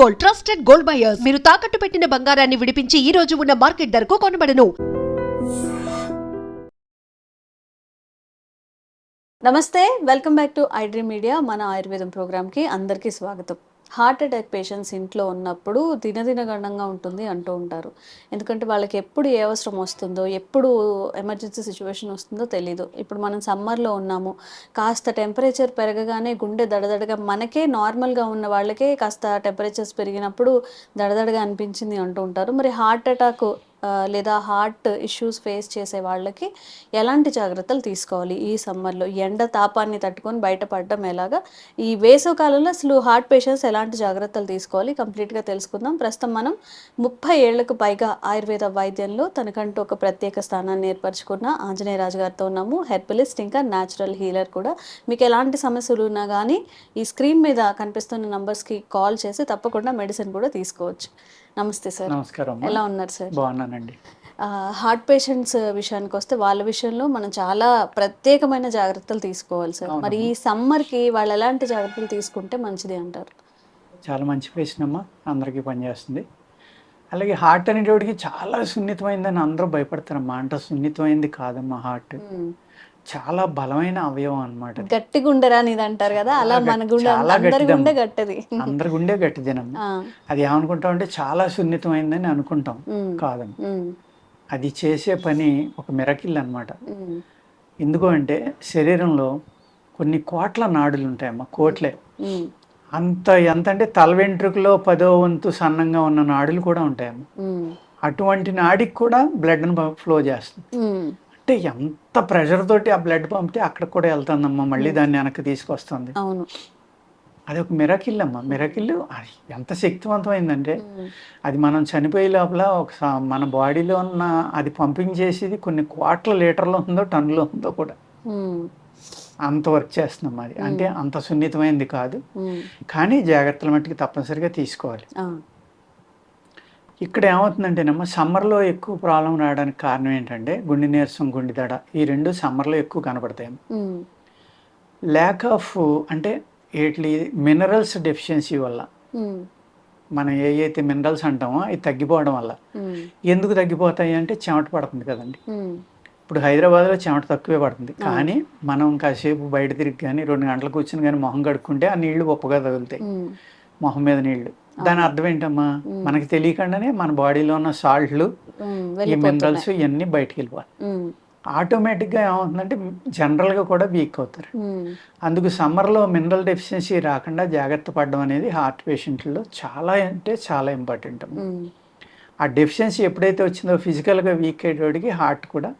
Gold trusted gold buyers మీరు తాకట్టు పెట్టిన బంగారాన్ని విడిపించి ఈ రోజు ఉన్న మార్కెట్ ధరకు కొనబడను. నమస్తే welcome back to iDream media మన ఆయుర్వేదం ప్రోగ్రామ్కి అందరికీ స్వాగతం. హార్ట్ అటాక్ పేషెంట్స్ ఇంట్లో ఉన్నప్పుడు దినదినగణంగా ఉంటుంది అంటూ ఉంటారు. ఎందుకంటే వాళ్ళకి ఎప్పుడు ఏ అవసరం వస్తుందో ఎప్పుడు ఎమర్జెన్సీ సిచ్యువేషన్ వస్తుందో తెలీదు. ఇప్పుడు మనం సమ్మర్లో ఉన్నాము కాస్త టెంపరేచర్ పెరగగానే గుండె దడదడగా మనకే నార్మల్గా ఉన్న వాళ్ళకే కాస్త టెంపరేచర్స్ పెరిగినప్పుడు దడదడగా అనిపించింది అంటూ ఉంటారు. మరి హార్ట్ అటాక్ లేదా హార్ట్ ఇష్యూస్ ఫేస్ చేసే వాళ్ళకి ఎలాంటి జాగ్రత్తలు తీసుకోవాలి ఈ సమ్మర్లో? ఎండ తాపాన్ని తట్టుకొని బయటపడడం ఎలాగా? ఈ వేసవి కాలంలో అసలు హార్ట్ పేషెంట్స్ ఎలాంటి జాగ్రత్తలు తీసుకోవాలి? కంప్లీట్గా తెలుసుకుందాం. ప్రస్తుతం మనం ముప్పై ఏళ్ళకు పైగా ఆయుర్వేద వైద్యంలో తనకంటూ ఒక ప్రత్యేక స్థానాన్ని ఏర్పరచుకున్న ఆంజనేయరాజు గారితో ఉన్నాము. హెర్బలిస్ట్ ఇంకా న్యాచురల్ హీలర్ కూడా. మీకు ఎలాంటి సమస్యలు ఉన్నా కానీ ఈ స్క్రీన్ మీద కనిపిస్తున్న నంబర్స్కి కాల్ చేసి తప్పకుండా మెడిసిన్ కూడా తీసుకోవచ్చు. నమస్తే సార్ నమస్కారం. ఎలా ఉన్నారు సార్ బాగున్నానండి. హార్ట్ పేషెంట్స్ విషయానికి వస్తే వాళ్ళ విషయంలో మనం చాలా ప్రత్యేకమైన జాగ్రత్తలు తీసుకోవాలి సార్ మరి ఈ సమ్మర్కి వాళ్ళు ఎలాంటి జాగ్రత్తలు తీసుకుంటే మంచిది అంటారు? చాలా మంచి ప్రశ్న అమ్మా. అందరికీ పనిచేస్తుంది. అలాగే హార్ట్ అనేటోడికి చాలా సున్నితమైందని అందరూ భయపడతారమ్మా. అంటే సున్నితమైంది కాదమ్మా హార్ట్. చాలా బలమైన అవయవం అనమాట గట్టి గుండెరా అనేది అంటారు కదా అలా మన గుండె అందరి. గుండె గట్టది అందరి గుండె గట్టిదేనమ్మా అది ఏమనుకుంటాం అంటే చాలా సున్నితమైందని అనుకుంటాం మ్మ్. అది చేసే పని ఒక మిరకిల్ అన్నమాట మ్మ్. ఎందుకు అంటే శరీరంలో కొన్ని కోట్ల నాడులు ఉంటాయమ్మా కోట్లే. అంత ఎంత అంటే తల వెంట్రుకలో పదో వంతు సన్నంగా ఉన్న నాడులు కూడా ఉంటాయమ్మా మ్మ్. అటువంటి నాడికి కూడా బ్లడ్ని ఫ్లో చేస్తుంది. అంటే ఎంత ప్రెషర్ తోటి ఆ బ్లడ్ పంపితే అక్కడ కూడా వెళ్తుందమ్మా మళ్ళీ దాన్ని వెనక్కి తీసుకొస్తుంది. అవును. అది ఒక మిరకిల్ అమ్మా. మిరకిల్ అది ఎంత శక్తివంతమైందంటే మ్మ్. అది మనం చనిపోయే లోపల ఒక మన బాడీలో ఉన్న అది పంపింగ్ చేసేది కొన్ని కోట్ల లీటర్లో ఉందో టన్నులో ఉందో కూడా. మ్మ్. అంత వర్క్ చేస్తున్నాం అది. అంటే అంత సున్నితమైంది కాదు. కానీ జాగ్రత్తల మట్టుకు తప్పనిసరిగా తీసుకోవాలి. ఇక్కడ ఏమవుతుందంటేనమ్మా సమ్మర్లో ఎక్కువ ప్రాబ్లం రావడానికి కారణం ఏంటంటే గుండె నీరసం గుండె దడ ఈ రెండు సమ్మర్లో ఎక్కువ కనపడతాయి. ల్యాక్ ఆఫ్ అంటే ఏట్లి మినరల్స్ డెఫిషియన్సీ వల్ల. మనం ఏ అయితే మినరల్స్ అంటామో అవి తగ్గిపోవడం వల్ల. ఎందుకు తగ్గిపోతాయి అంటే చెమట పడుతుంది కదండి. ఇప్పుడు హైదరాబాద్లో చెమట తక్కువే పడుతుంది కానీ మనం కాసేపు బయట తిరిగి కానీ రెండు గంటలు కూర్చుని కానీ మొహం కడుక్కుంటే ఆ నీళ్ళు గొప్పగా తగులుతాయి. మొహం మీద నీళ్ళు దాని అర్థం ఏంటమ్మా మనకి తెలియకుండానే మన బాడీలో ఉన్న సాల్ట్లు. ఈ మినరల్స్ ఇవన్నీ బయటికి వెళ్ళిపోవాలి. ఆటోమేటిక్గా ఏమవుతుందంటే జనరల్గా కూడా వీక్ అవుతారు. అందుకు సమ్మర్లో మినరల్ డెఫిషియన్సీ రాకుండా జాగ్రత్త పడడం అనేది హార్ట్ పేషెంట్లో చాలా అంటే చాలా ఇంపార్టెంట్. ఆ డెఫిషియన్సీ ఎప్పుడైతే వచ్చిందో ఫిజికల్గా వీక్ అయ్యేటోడికి హార్ట్ కూడా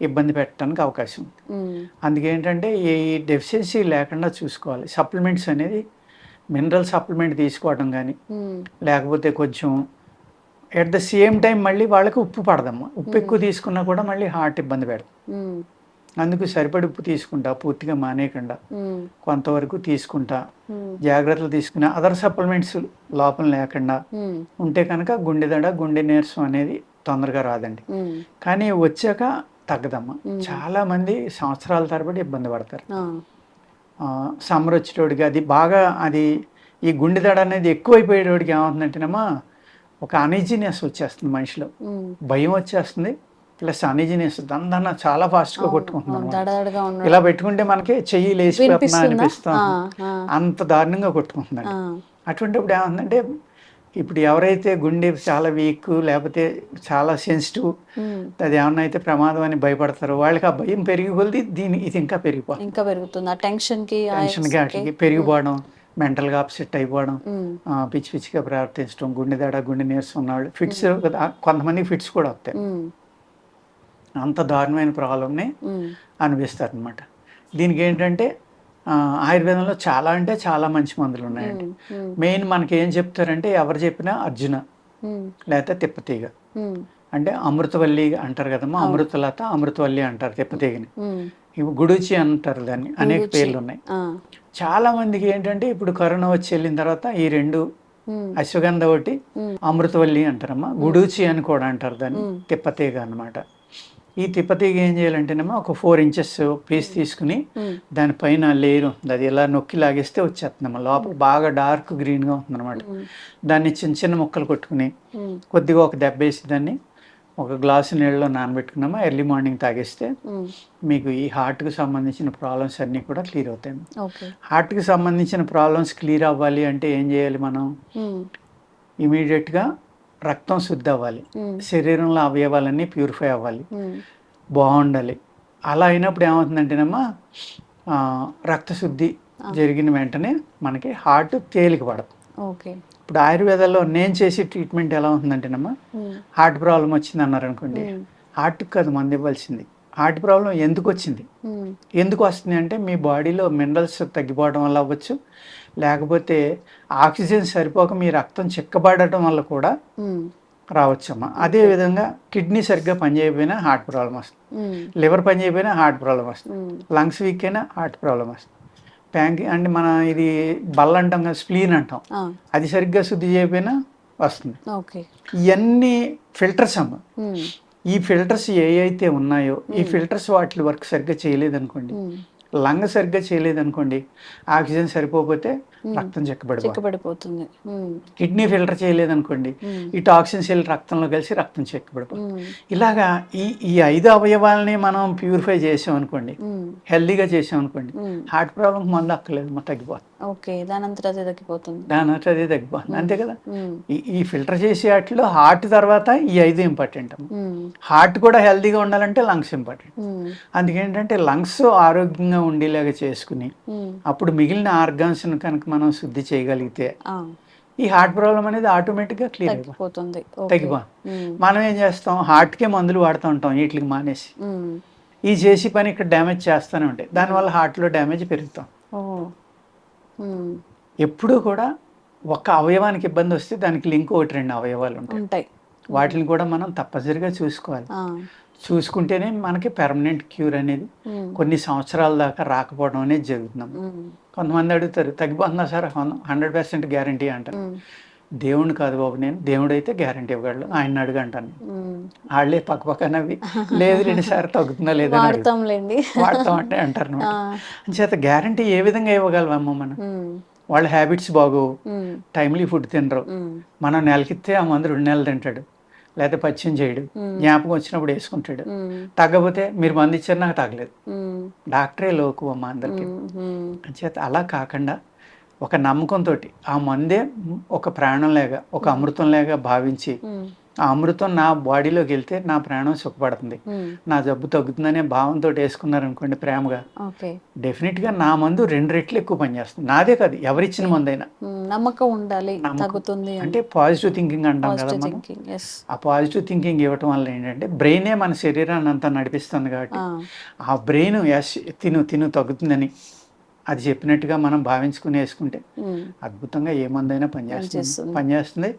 ఇబ్బంది పెట్టడానికి అవకాశం ఉంది. అందుకేంటంటే ఈ డెఫిషియన్సీ లేకుండా చూసుకోవాలి సప్లిమెంట్స్ అనేది మినరల్ సప్లిమెంట్ తీసుకోవడం కానీ. లేకపోతే కొంచెం ఎట్ ద సేమ్ టైం మళ్ళీ వాళ్ళకి ఉప్పు పడదమ్మా ఉప్పు ఎక్కువ తీసుకున్నా కూడా మళ్ళీ హార్ట్ ఇబ్బంది పెడతాం. అందుకు సరిపడి ఉప్పు తీసుకుంటా పూర్తిగా మానేయకుండా. కొంతవరకు తీసుకుంటా. జాగ్రత్తలు తీసుకుని అదర్ సప్లిమెంట్స్ లోపం లేకుండా. ఉంటే కనుక గుండె దడ గుండె నీరసం అనేది తొందరగా రాదండి. కానీ వచ్చాక తగ్గదమ్మా చాలా మంది సంవత్సరాల తరబడి ఇబ్బంది పడతారు. సమ్మర్ వచ్చేటోడికి అది బాగా అది ఈ గుండె దడ అనేది ఎక్కువైపోయేటోడికి ఏమవుతుందంటేనమ్మా ఒక అనీజినెస్ వచ్చేస్తుంది మనిషిలో. భయం వచ్చేస్తుంది ప్లస్ అనీజినెస్ దందన్న చాలా ఫాస్ట్గా ఉన్న ఇలా పెట్టుకుంటే మనకి చెయ్యి లేచిపోతున్నా వినిపిస్తుందా? అనిపిస్తాం ఆ, ఆ. అంత దారుణంగా కొట్టుకుంటుందండి ఆ. అటువంటిప్పుడు ఏమందంటే ఇప్పుడు ఎవరైతే గుండె చాలా వీక్ లేకపోతే చాలా సెన్సిటివ్ మ్మ్. అది ఏమన్నా అయితే ప్రమాదం అని భయపడతారో వాళ్ళకి ఆ భయం పెరిగి కొలిది దీని ఇది ఇంకా పెరిగిపోతుంది ఇంకా పెరుగుతుంది ఆ టెన్షన్కి టెన్షన్గా వాటికి పెరిగిపోవడం మెంటల్గా అప్సెట్ అయిపోవడం. ఆ, పిచ్చి పిచ్చిగా ప్రవర్తించడం గుండె దడ గుండె నీరసం ఉన్నవాళ్ళు ఫిట్స్ కొంతమంది ఫిట్స్ కూడా వస్తాయి. అంత దారుణమైన ప్రాబ్లమ్ని. అనిపిస్తారు అనమాట దీనికి ఏంటంటే ఆయుర్వేదంలో చాలా అంటే చాలా మంచి మందులు ఉన్నాయండి. మెయిన్ మనకి ఏం చెప్తారంటే ఎవరు చెప్పినా అర్జున. లేకపోతే తిప్పతీగ. అంటే అమృతవల్లి అంటారు కదమ్మా అమృతలత అమృతవల్లి అంటారు తిప్పతీగని. ఇవి గుడుచి అంటారు దాన్ని అనేక పేర్లు ఉన్నాయి. చాలా మందికి ఏంటంటే ఇప్పుడు కరోనా వచ్చి వెళ్ళిన తర్వాత ఈ రెండు. అశ్వగంధ ఒకటి అమృతవల్లి అంటారమ్మా గుడూచి అని కూడా అంటారు దాన్ని తిప్పతీగ అన్నమాట ఈ తిప్పతీగ ఏం చేయాలంటేనేమో ఒక ఫోర్ ఇంచెస్ పీస్ తీసుకుని ఉమ్, దానిపైన లేయర్ ఉంటుంది అది ఇలా నొక్కి లాగేస్తే వచ్చేస్తుందమ్మా లోపల బాగా డార్క్ గ్రీన్గా ఉంటుంది అనమాట దాన్ని చిన్న చిన్న ముక్కలు కొట్టుకుని ఉమ్, కొద్దిగా ఒక దెబ్బ వేసి దాన్ని ఒక గ్లాసు నీళ్ళలో నానబెట్టుకున్నామా ఎర్లీ మార్నింగ్ తాగేస్తే మీకు ఈ హార్ట్కి సంబంధించిన ప్రాబ్లమ్స్ అన్నీ కూడా క్లియర్ అవుతాయి. హార్ట్కి సంబంధించిన ప్రాబ్లమ్స్ క్లియర్ అవ్వాలి అంటే ఏం చేయాలి మనం? ఇమీడియట్గా రక్తం శుద్ధి అవ్వాలి. శరీరంలో అవయవాలన్నీ ప్యూరిఫై అవ్వాలి. బాగుండాలి. అలా అయినప్పుడు ఏమవుతుందంటేనమ్మా రక్తశుద్ధి జరిగిన వెంటనే మనకి హార్ట్ తేలిక పడదు. ఓకే. ఇప్పుడు ఆయుర్వేదాల్లో నేను చేసే ట్రీట్మెంట్ ఎలా ఉంటుందంటేనమ్మా హార్ట్ ప్రాబ్లం వచ్చింది అన్నారు అనుకోండి హార్ట్కి కాదు మంది ఇవ్వాల్సింది. హార్ట్ ప్రాబ్లం ఎందుకు వచ్చింది? ఎందుకు వస్తుంది అంటే మీ బాడీలో మినరల్స్ తగ్గిపోవడం వల్ల అవ్వచ్చు. లేకపోతే ఆక్సిజన్ సరిపోక మీ రక్తం చిక్కబడటం వల్ల కూడా రావచ్చమ్మా. అదే విధంగా కిడ్నీ సరిగ్గా పనిచేయకపోయినా హార్ట్ ప్రాబ్లం వస్తుంది. లివర్ పనిచేయకపోయినా హార్ట్ ప్రాబ్లం వస్తుంది. లంగ్స్ వీక్ అయినా హార్ట్ ప్రాబ్లం వస్తుంది. ప్యాంక్ అంటే మన ఇది బల్ల అంటాం కదా స్ప్లీన్ అంటాం. అది సరిగ్గా శుద్ధి చేయకపోయినా వస్తుంది. ఇవన్నీ ఫిల్టర్స్ అమ్మ. ఈ ఫిల్టర్స్ ఏ అయితే ఉన్నాయో ఈ ఫిల్టర్స్ వాటి వర్క్ సరిగ్గా చేయలేదనుకోండి లంగ్ సరిగ్గా చేయలేదనుకోండి ఆక్సిజన్ సరిపోతే రక్తం చెక్కబడిపోతుంది. చిక్కబడిపోతుంది కిడ్నీ ఫిల్టర్ చేయలేదనుకోండి ఉమ్, ఈ టాక్సిన్స్ వెళ్ళి రక్తంలో కలిసి రక్తం చెక్కబడిపోతుంది. ఇలాగా ఈ ఈ ఐదు అవయవాలని మనం ప్యూరిఫై చేసాం అనుకోండి హెల్దీగా చేసాం అనుకోండి హార్ట్ ప్రాబ్లం మందు అక్కర్లేదు మా తగ్గిపోతుంది. ఓకే దాని అంతటా అదే తగ్గిపోతుంది. దాని అంటే అదే తగ్గిపోతుంది. అంతే కదా? ఈ ఫిల్టర్ చేసే వాటిలో హార్ట్ తర్వాత ఈ ఐదు ఇంపార్టెంట్ హార్ట్ కూడా హెల్దీగా ఉండాలంటే లంగ్స్ ఇంపార్టెంట్. అందుకేంటంటే లంగ్స్ ఆరోగ్యంగా ఉండేలాగా చేసుకుని అప్పుడు మిగిలిన ఆర్గాన్స్ను కనుక మనం శుద్ధి చేయగలిగితే ఈ హార్ట్ ప్రాబ్లం అనేది ఆటోమేటిక్గా క్లియర్ అయిపోతుంది. తగ్గిపోతుంది. ఉమ్, మనం ఏం చేస్తాం? హార్ట్కే మందులు వాడుతూ ఉంటాం వీటికి మానేసి. ఈ చేసి పని ఇక్కడ డ్యామేజ్ చేస్తూనే ఉంటాయి. దానివల్ల హార్ట్లో డ్యామేజ్ పెరుగుతాం. ఎప్పుడూ కూడా ఒక అవయవానికి ఇబ్బంది వస్తే దానికి లింక్ ఒకటి రెండు అవయవాలు ఉంటాయి. ఉంటాయి. వాటిని కూడా మనం తప్పనిసరిగా చూసుకోవాలి. చూసుకుంటేనే మనకి పెర్మనెంట్ క్యూర్ అనేది కొన్ని సంవత్సరాల దాకా రాకపోవడం అనేది జరుగుతుంది. ఉమ్, కొంతమంది అడుగుతారు తగ్గిపోతుందా సార్? హండ్రెడ్ పర్సెంట్ గ్యారంటీ అంటారు. దేవుడిని కాదు బాబు నేను దేవుడు అయితే గ్యారంటీ ఇవ్వగలడు. ఆయన అడుగు అంటాను. వాళ్ళే పక్క పక్కనవి లేదు రెండు సార్ తగ్గుతుందా లేదా. వాడతాంలేండి. వాడతాం అంటే అంటారు ఆ, అన్నమాట. అంచేత గ్యారంటీ ఏ విధంగా ఇవ్వగలమమ్మ మనం? వాళ్ళ హ్యాబిట్స్ బాగోవు. టైమ్లీ ఫుడ్ తినరు. మనం నెలకిస్తే ఆ మందు రెండు నెలలు తింటాడు. లేకపోతే పచ్చిం చేయడు. జ్ఞాపకం వచ్చినప్పుడు వేసుకుంటాడు. తగ్గపోతే మీరు మందు ఇచ్చారు నాకు తగ్గలేదు. డాక్టరే లోకు అమ్మ అందరికి. అంచేత అలా కాకుండా ఒక నమ్మకంతో ఆ మందే ఒక ప్రాణం లేక ఒక అమృతం లేక భావించి ఆ అమృతం నా బాడీలోకి వెళ్తే నా ప్రాణం సుఖపడుతుంది. నా జబ్బు తగ్గుతుందనే భావంతో వేసుకున్నారనుకోండి ప్రేమగా. ఓకే. డెఫినెట్గా నా మందు రెండు రెట్లు ఎక్కువ పనిచేస్తుంది. నాదే కాదు ఎవరిచ్చిన మందైనా. నమ్మకం ఉండాలి. తగ్గుతుంది అంటే పాజిటివ్ థింకింగ్ అంటాం కదా మనం. ఆ పాజిటివ్ థింకింగ్ ఇవ్వటం వల్ల ఏంటంటే బ్రెయినే మన శరీరాన్ని అంతా నడిపిస్తుంది కాబట్టి ఆ. బ్రెయిన్ తిను తిను తగ్గుతుందని అది చెప్పినట్టుగా మనం భావించుకుని వేసుకుంటే అద్భుతంగా ఏ మందైనా పనిచేస్తుంది పనిచేస్తుంది.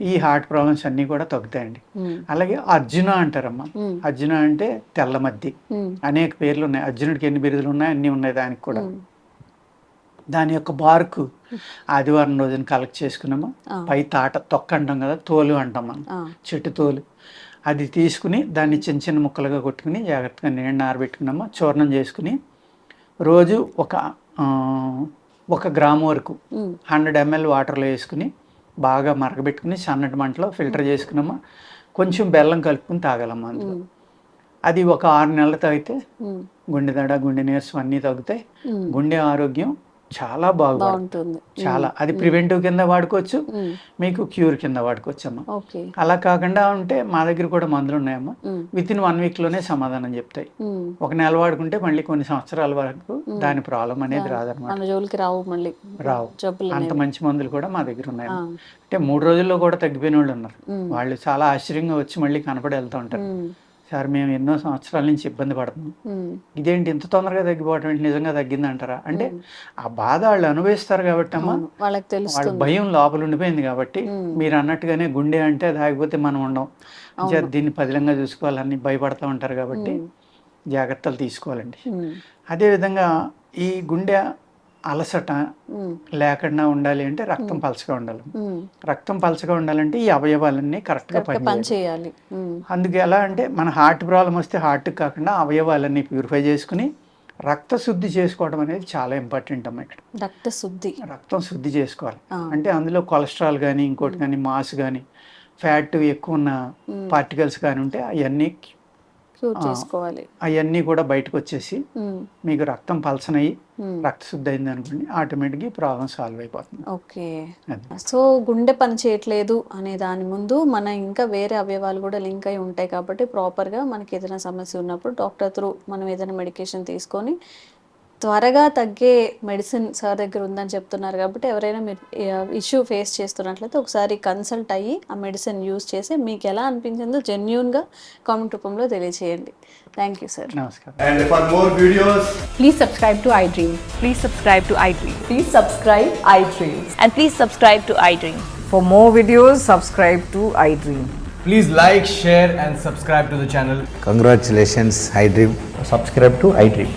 ఈ హార్ట్ ప్రాబ్లమ్స్ అన్నీ కూడా తగ్గుతాయండి. అలాగే అర్జున అంటారమ్మా. అర్జున అంటే తెల్ల మద్ది అనేక పేర్లు ఉన్నాయి. అర్జునుడికి ఎన్ని బిరుదులు ఉన్నాయి? అన్నీ ఉన్నాయి దానికి కూడా. దాని యొక్క బార్కు ఆదివారం రోజున కలెక్ట్ చేసుకున్నామా? పై తాట తొక్క అంటాం కదా తోలు అంటాం మనం. చెట్టు తోలు. అది తీసుకుని దాన్ని చిన్న చిన్న ముక్కలుగా కొట్టుకుని జాగ్రత్తగా నీళ్ళు ఆరబెట్టుకున్నామా? చూర్ణం చేసుకుని రోజు ఒక ఒక గ్రాము వరకు హండ్రెడ్ ఎంఎల్ వాటర్లో వేసుకుని బాగా మరగబెట్టుకుని సన్నటి మంటలో ఫిల్టర్ చేసుకున్నామా? కొంచెం బెల్లం కలుపుకుని తాగాలమ్మా అందులో. అది ఒక ఆరు నెలలు తాగితే గుండె దడ గుండె నీరసం అన్నీ తగ్గుతాయి. గుండె ఆరోగ్యం చాలా బాగుంటుంది. చాలా. అది ప్రివెంటివ్ కింద వాడుకోవచ్చు. మీకు క్యూర్ కింద వాడుకోవచ్చు అమ్మా అలా కాకుండా ఉంటే మా దగ్గర కూడా మందులు ఉన్నాయమ్మా విత్ ఇన్ వన్ వీక్లోనే సమాధానం చెప్తాయి. ఒక నెల వాడుకుంటే మళ్ళీ కొన్ని సంవత్సరాల వరకు దాని ప్రాబ్లం అనేది రాదనమాట రావు మళ్ళీ. రావు. అంత మంచి మందులు కూడా మా దగ్గర ఉన్నాయి అంటే మూడు రోజుల్లో కూడా తగ్గిపోయిన వాళ్ళు ఉన్నారు. వాళ్ళు చాలా ఆశ్చర్యంగా వచ్చి మళ్ళీ కనపడి వెళ్తూ ఉంటారు. సార్ మేము ఎన్నో సంవత్సరాల నుంచి ఇబ్బంది పడుతున్నాం. ఇదేంటి ఇంత తొందరగా తగ్గిపోవటం ఏంటి? నిజంగా తగ్గిందంటారా? అంటే ఆ బాధ వాళ్ళు అనుభవిస్తారు కాబట్టి అమ్మా వాళ్ళకి వాళ్ళ తెలుస్తుంది. భయం లోపల ఉండిపోయింది కాబట్టి. మీరు అన్నట్టుగానే గుండె అంటే అది ఆగిపోతే మనం ఉండం. దీన్ని పదిలంగా చూసుకోవాలని భయపడతా ఉంటారు కాబట్టి జాగ్రత్తలు తీసుకోవాలండి. అదేవిధంగా ఈ గుండె అలసట లేకుండా ఉండాలి అంటే రక్తం పలచగా ఉండాలి. రక్తం పలచగా ఉండాలంటే ఈ అవయవాలన్నీ కరెక్ట్గా కరెక్ట్గా పని పనిచేయాలి. అందుకు ఎలా అంటే మన హార్ట్ ప్రాబ్లం వస్తే హార్ట్కి కాకుండా అవయవాలన్నీ ప్యూరిఫై చేసుకుని రక్త శుద్ధి చేసుకోవడం అనేది చాలా ఇంపార్టెంట్ అమ్మ ఇక్కడ. రక్త శుద్ధి. రక్తం శుద్ధి చేసుకోవాలి. అంటే అందులో కొలెస్ట్రాల్ కానీ ఇంకోటి కానీ మాస్ కానీ ఫ్యాట్ ఎక్కువ ఉన్న పార్టికల్స్ కానీ ఉంటే అవన్నీ. చేసుకోవాలి. అవన్నీ కూడా బయటకు వచ్చేసి మీకు రక్తం పలసనయ్యి ఉమ్. రక్త శుద్ధి అయింది అనుకోండి ఆటోమేటిక్గా ప్రాబ్లం సాల్వ్ అయిపోతుంది. ఓకే. సో గుండె పని చేయట్లేదు అనే దాని ముందు మన ఇంకా వేరే అవయవాలు కూడా లింక్ అయి ఉంటాయి కాబట్టి ప్రాపర్గా మనకి ఏదైనా సమస్య ఉన్నప్పుడు డాక్టర్ త్రూ మనం ఏదైనా మెడికేషన్ తీసుకొని త్వరగా తగ్గే మెడిసిన్ సార్ దగ్గర ఉందని చెప్తున్నారు కాబట్టి ఎవరైనా మీరు ఇష్యూ ఫేస్ చేస్తున్నట్లయితే ఒకసారి కన్సల్ట్ అయ్యి ఆ మెడిసిన్ యూజ్ చేసి మీకు ఎలా అనిపించిందో జెన్యున్గా కామెంట్ రూపంలో తెలియజేయండి థ్యాంక్ యూ సార్. నమస్కారం. Please subscribe to iDream for more videos subscribe to iDream please like share and subscribe to the channel congratulations iDream subscribe to iDream